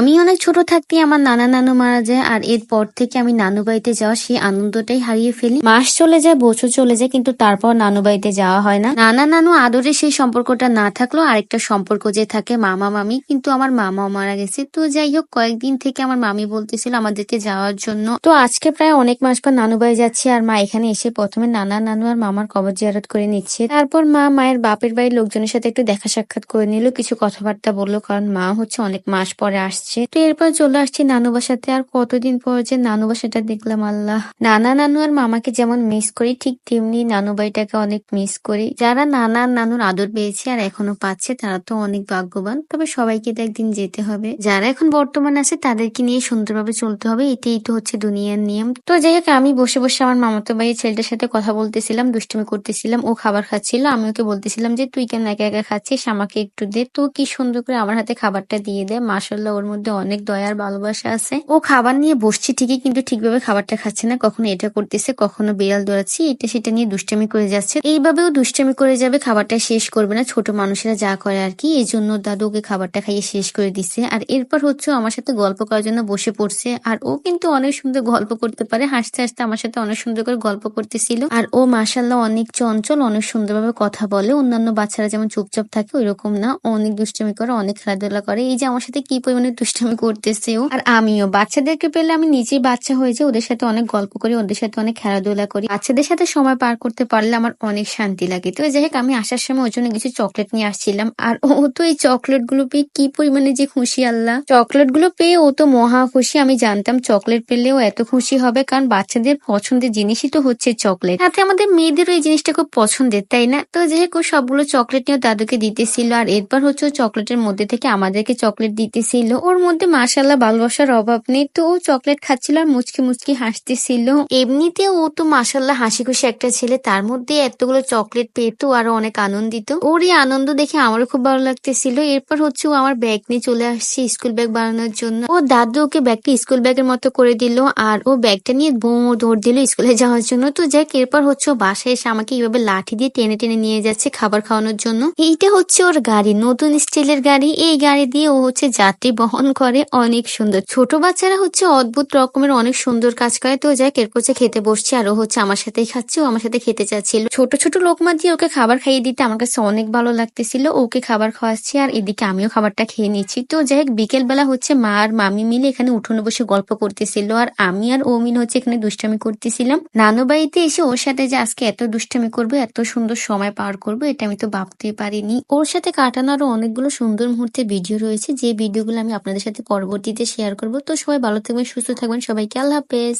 আমি অনেক ছোট থাকতে আমার নানা নানু মারা যায়, আর এরপর থেকে আমি নানু বাড়িতে যাওয়া সেই আনন্দটাই হারিয়ে ফেলি। মাস চলে যায়, বছর চলে যায়, কিন্তু তারপর নানু বাড়িতে যাওয়া হয় না। নানা নানু আদরে সেই সম্পর্কটা না থাকলেও আরেকটা সম্পর্ক যে থাকে, মামা মামি। কিন্তু আমার মামাও মারা গেছে। তো যাই হোক, কয়েকদিন থেকে আমার মামি বলতেছিল আমাদেরকে যাওয়ার জন্য। তো আজকে প্রায় অনেক মাস পর নানু বাড়ি যাচ্ছি, আর মা এখানে এসে প্রথমে নানা নানু আর মামার কবর জিয়ারত করে নিচ্ছে। তারপর মা মায়ের বাপের বাড়ির লোকজনের সাথে একটু দেখা সাক্ষাৎ করে নিল, কিছু কথাবার্তা বলল, কারণ মা হচ্ছে অনেক মাস পরে আসছে। তো এরপর চলে আসছি নানু বাসাতে আর কতদিন পর যে নানু বাসাটা দেখলাম, আল্লাহ। নানা নানু আর মামাকে যেমন মিস করি, ঠিক তেমনি নানু বাড়িটাকে অনেক মিস করি। যারা নানা নানুর আদর পেয়েছে আর এখনও পাচ্ছে, তারা তো অনেক ভাগ্যবান। তবে সবাইকে তো একদিন যেতে হবে। যারা এখন বর্তমান আছে, তাদেরকে নিয়ে সুন্দরভাবে চলতে হবে। এটাই তো হচ্ছে দুনিয়ার নিয়ম। তো যাই হোক, আমি বসে বসে আমার মামাতো ভাই ছেলেটার সাথে কথা বলতেছিলাম, দুষ্টুমি করতেছিলাম। ও খাবার খাচ্ছিল আমি ওকে বলতেছিলাম যে, তুই কেন একা একা খাচ্ছিস? আমাকে একটু দে। তো কি সুন্দর করে আমার হাতে খাবারটা দিয়ে দেয় মাসাল্লাহ ওর মধ্যে অনেক দয়ার ভালোবাসা আছে। ও খাবার নিয়ে বসছি ঠিকই, কিন্তু ঠিকভাবে খাবারটা খাচ্ছে না। কখনো এটা করতেছে, কখনো বিড়াল দৌড়াচ্ছি, এটা সেটা নিয়ে দুষ্টামি করে যাচ্ছে। এইভাবেও দুষ্টামি করে যাবে, খাবারটা শেষ করবে না। ছোট মানুষেরা যা করে আর কি এই জন্য দাদু ওকে খাবারটা খাইয়ে শেষ করে দিচ্ছে। আর এরপর হচ্ছে আমার সাথে গল্প করার জন্য বসে পড়ছে। আর ও কিন্তু অনেক সুন্দর গল্প করতে পারে, হাসতে হাসতে আমার সাথে অনেক সুন্দর করে গল্প করতেছিল। আর ও মাসাল্লাহ অনেক চঞ্চল, অনেক সুন্দরভাবে কথা বলে। অন্যান্য বাচ্চারা যেমন চুপচাপ থাকে ওই রকম না। অনেক দুষ্টামি করে, অনেক খেলাধুলা করে। এই যে আমার সাথে কি পরিমাণে দুষ্টামি করতেছে ও আর আমিও। বাচ্চাদেরকে পেলে আমি নিজেই বাচ্চা হয়ে যাই, ওদের সাথে অনেক গল্প করি, ওদের সাথে অনেক খেলাধুলা করি। বাচ্চাদের সাথে সময় পার করতে পারলে আমার অনেক শান্তি লাগে। তো যাই হোক, আমি আসার সময় ওর জন্য কিছু চকলেট নিয়ে আসছিলাম। আর ও তো এই চকলেটগুলো পেয়ে কি পরিমাণে যে খুশি, আল্লাহ! চকলেটগুলো পেয়ে ও তো মহা খুশি। আমি জানতাম চকলেট পেলেও এত খুশি হবে, কারণ বাচ্চাদের পছন্দের জিনিসই তো হচ্ছে চকলেট। সাথে আমাদের মেয়েদেরও এই জিনিসটা খুব পছন্দের, তাই না? তো যাই হোক, ও সবগুলো চকলেট নিয়ে দাদুকে দিতেছিল। আর এরপর হচ্ছে ও চকলেটের মধ্যে থেকে আমাদেরকে চকলেট দিতেছিল। ওর মধ্যে মাসাল্লাহ ভালোবাসার অভাব নেই। তো ও চকলেট খাচ্ছিল আর মুচকি মুচকি হাসতেছিল। এমনিতে ও তো মাসাল্লাহ হাসি খুশি একটা ছেলে। তার মধ্যে এতগুলো চকলেট পেতো আরও অনেক আনন্দিত। ওর এই আনন্দ দেখে আমারও খুব ভালো লাগতেছিল। এরপর হচ্ছে ও আমার ব্যাগ নিয়ে চলে আসছে স্কুল ব্যাগ বানানোর জন্য। ও দাদু ওকে ব্যাগটা স্কুল ব্যাগের মতো করে দিল আর ও ব্যাগটা নিয়ে বো দৌড় দিল স্কুলে যাওয়ার জন্য। তো যাক, এরপর হচ্ছে ও বাসায় এসে আমাকে এইভাবে লাঠি দিয়ে টেনে টেনে নিয়ে যাচ্ছে খাবার খাওয়ানোর জন্য। এইটা হচ্ছে ওর গাড়ি, নতুন স্টাইলের গাড়ি। এই গাড়ি দিয়ে ও হচ্ছে যাত্রী বহন করে অনেক সুন্দর। ছোট বাচ্চারা হচ্ছে অদ্ভুত রকমের অনেক সুন্দর কাজ করে। তো যাক এরপর হচ্ছে খেতে বসছে আর ও হচ্ছে আমার সাথেই খাচ্ছে, ও আমার সাথে খেতে চাচ্ছিল। ছোট ছোট লোকমা দিয়ে ওকে খাবার খাইয়ে দিতে আমার কাছে অনেক ভালো লাগতেছিল। ওকে খাবার খাওয়াচ্ছি আর এদিকে আমিও খাবারটা খেয়ে নিচ্ছি। তো যাই হোক বিকেল বেলা হচ্ছে মা আর মামি মিলে এখানে উঠোনে বসে গল্প করতেছিল আর আমি আর ও মিলে হচ্ছে এখানে দুষ্টামি করতেছিলাম। নানু বাড়িতে এসে ওর সাথে যে আজকে এত দুষ্টামি করব, এত সুন্দর সময় পার করব, এটা আমি তো ভাবতেই পারিনি। ওর সাথে কাটানো আরও অনেকগুলো সুন্দর মুহূর্তের ভিডিও রয়েছে। যে ভিডিওগুলো আমি আপনাদের সাথে পরবর্তীতে শেয়ার করব। তো সবাই ভালো থাকবেন সুস্থ থাকবেন। সবাইকে আল্লাহ হাফেজ।